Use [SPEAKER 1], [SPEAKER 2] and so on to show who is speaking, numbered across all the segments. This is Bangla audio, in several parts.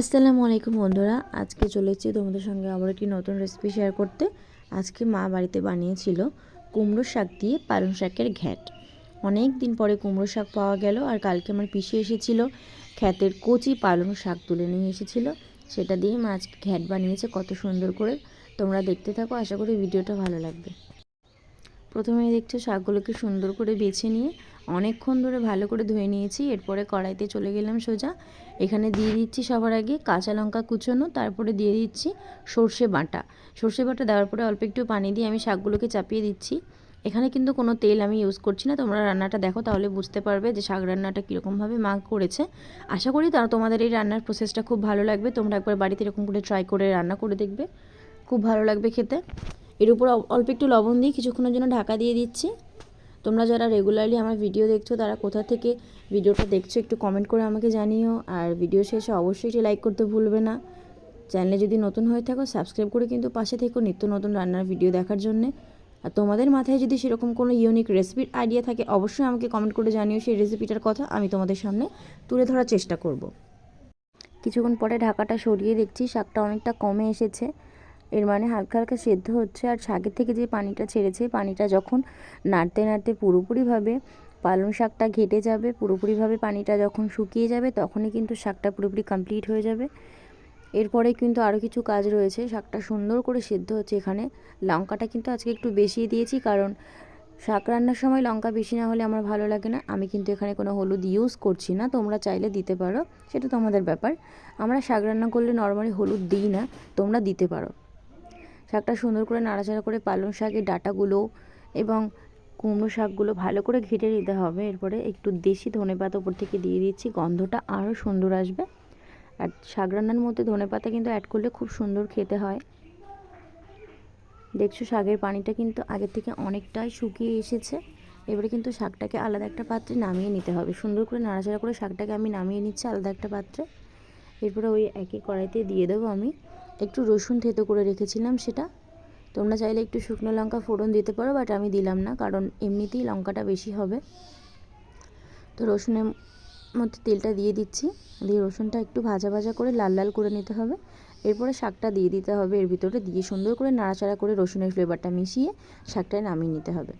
[SPEAKER 1] আসসালামু আলাইকুম বন্ধুরা, আজকে চলেছি তোমাদের সঙ্গে আবার একটি নতুন রেসিপি শেয়ার করতে। আজকে মা বাড়িতে বানিয়েছিল কুমড়ো শাক দিয়ে পালং শাকের ঘ্যাট। অনেক দিন পরে কুমড়ো শাক পাওয়া গেল আর কালকে আমার পিসি এসেছিল খ্যাতের কচি পালং শাক তুলে নিয়ে এসেছিল। সেটা দিয়ে মা আজকে ঘ্যাট বানিয়েছে, কত সুন্দর করে। তোমরা দেখতে থাকো, আশা করি ভিডিওটা ভালো লাগবে। প্রথমে দেখছ শাকগুলোকে সুন্দর করে বেছে নিয়ে অনেকক্ষণ ধরে ভালো করে ধুয়ে নিয়েছি। এরপরে কড়াইতে চলে গেলাম সোজা। এখানে দিয়ে দিচ্ছি সবার আগে কাঁচা লঙ্কা কুচোনো, তারপরে দিয়ে দিচ্ছি সর্ষে বাটা। সর্ষে বাটা দেওয়ার পরে অল্প একটু পানি দিয়ে আমি শাকগুলোকে চাপিয়ে দিচ্ছি। এখানে কিন্তু কোনো তেল আমি ইউজ করছি না, তোমরা রান্নাটা দেখো তাহলে বুঝতে পারবে যে শাক রান্নাটা কীরকমভাবে মা করেছে। আশা করি তারা তোমাদের এই রান্নার প্রসেসটা খুব ভালো লাগবে। তোমরা একবার বাড়িতে এরকম করে ট্রাই করে রান্না করে দেখবে। খুব ভালো লাগবে খেতে। এর উপর অল্প একটু লবণ দিয়ে কিছুক্ষণের জন্য ঢাকা দিয়ে দিচ্ছি। তোমরা যারা রেগুলারলি আমার ভিডিও দেখছ, তারা কোথা থেকে ভিডিওটা দেখছ একটু কমেন্ট করে আমাকে জানিও। আর ভিডিও শেষে অবশ্যই একটি লাইক করতে ভুলবে না। চ্যানেলে যদি নতুন হয়ে থাকো সাবস্ক্রাইব করে কিন্তু পাশে থেকো নিত্য নতুন রান্নার ভিডিও দেখার জন্যে। আর তোমাদের মাথায় যদি সেরকম কোনো ইউনিক রেসিপির আইডিয়া থাকে, অবশ্যই আমাকে কমেন্ট করে জানিও সেই রেসিপিটার কথা। আমি তোমাদের সামনে তুলে ধরার চেষ্টা করব। কিছুক্ষণ পরে ঢাকাটা সরিয়ে দেখছি শাকটা অনেকটা কমে এসেছে। এর মানে হালকা হালকা সেদ্ধ হচ্ছে আর শাকের থেকে যে পানিটা ছেড়েছে, পানিটা যখন নাড়তে নাড়তে পুরোপুরিভাবে পালং শাকটা ঘেটে যাবে, পুরোপুরিভাবে পানিটা যখন শুকিয়ে যাবে তখনই কিন্তু শাকটা পুরোপুরি কমপ্লিট হয়ে যাবে। এরপরে কিন্তু আরও কিছু কাজ রয়েছে, শাকটা সুন্দর করে সেদ্ধ হচ্ছে এখানে। লঙ্কাটা কিন্তু আজকে একটু বেশি দিয়েছি কারণ শাক রান্নার সময় লঙ্কা বেশি না হলে আমার ভালো লাগে না। আমি কিন্তু এখানে কোনো হলুদ ইউজ করছি না, তোমরা চাইলে দিতে পারো, সেটা তোমাদের ব্যাপার। আমরা শাক রান্না করলে নর্মালি হলুদ দিই না, তোমরা দিতে পারো। শাকটা সুন্দর করে নাড়াচাড়া করে পালং শাকের ডাটাগুলো এবং কুমড়ো শাকগুলো ভালো করে ঘেটে নিতে হবে। এরপরে একটু দেশি ধনে পাতা উপর থেকে দিয়ে দিচ্ছি, গন্ধটা আরও সুন্দর আসবে। আর শাক রান্নার মধ্যে ধনে পাতা কিন্তু অ্যাড করলে খুব সুন্দর খেতে হয়। দেখছ শাকের পানিটা কিন্তু আগের থেকে অনেকটাই শুকিয়ে এসেছে। এবারে কিন্তু শাকটাকে আলাদা একটা পাত্রে নামিয়ে নিতে হবে। সুন্দর করে নাড়াচাড়া করে শাকটাকে আমি নামিয়ে নিচ্ছি আলাদা একটা পাত্রে। এরপরে ওই একই কড়াইতে দিয়ে দেবো আমি। একটু রসুন থেতো করে রেখেছিলাম সেটা। তোমরা চাইলে একটু শুকনো লঙ্কা ফোড়ন দিতে পারো বাট আমি দিলাম না, কারণ এমনিতেই লঙ্কাটা বেশি হবে। তো রসুনের মধ্যে তেলটা দিয়ে দিচ্ছি। দিয়ে রসুনটা একটু ভাজা ভাজা করে লাল লাল করে নিতে হবে। এরপরে শাকটা দিয়ে দিতে হবে, এর ভিতরে দিয়ে সুন্দর করে নাড়াচাড়া করে রসুনের ফ্লেভারটা মিশিয়ে শাকটায় নামিয়ে নিতে হবে।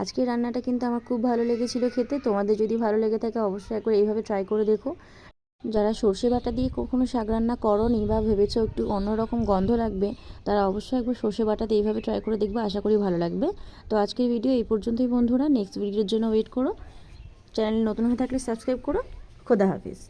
[SPEAKER 1] আজকে রান্নাটা কিন্তু আমার খুব ভালো লেগেছিলো খেতে, তোমাদের যদি ভালো লেগে থাকে অবশ্যই একবার এইভাবে ট্রাই করে দেখো। যারা সর্ষে বাটা দিয়ে কখনো শাক রান্না করনি বা ভেবেছো একটু অন্যরকম গন্ধ লাগবে, তারা অবশ্যই একবার সর্ষে বাটাতে এইভাবে ট্রাই করে দেখবে, আশা করি ভালো লাগবে। তো আজকের ভিডিও এই পর্যন্তই বন্ধুরা নেক্সট ভিডিওর জন্য ওয়েট করো। চ্যানেল নতুন হয়ে থাকলে সাবস্ক্রাইব করো। খোদা হাফিজ।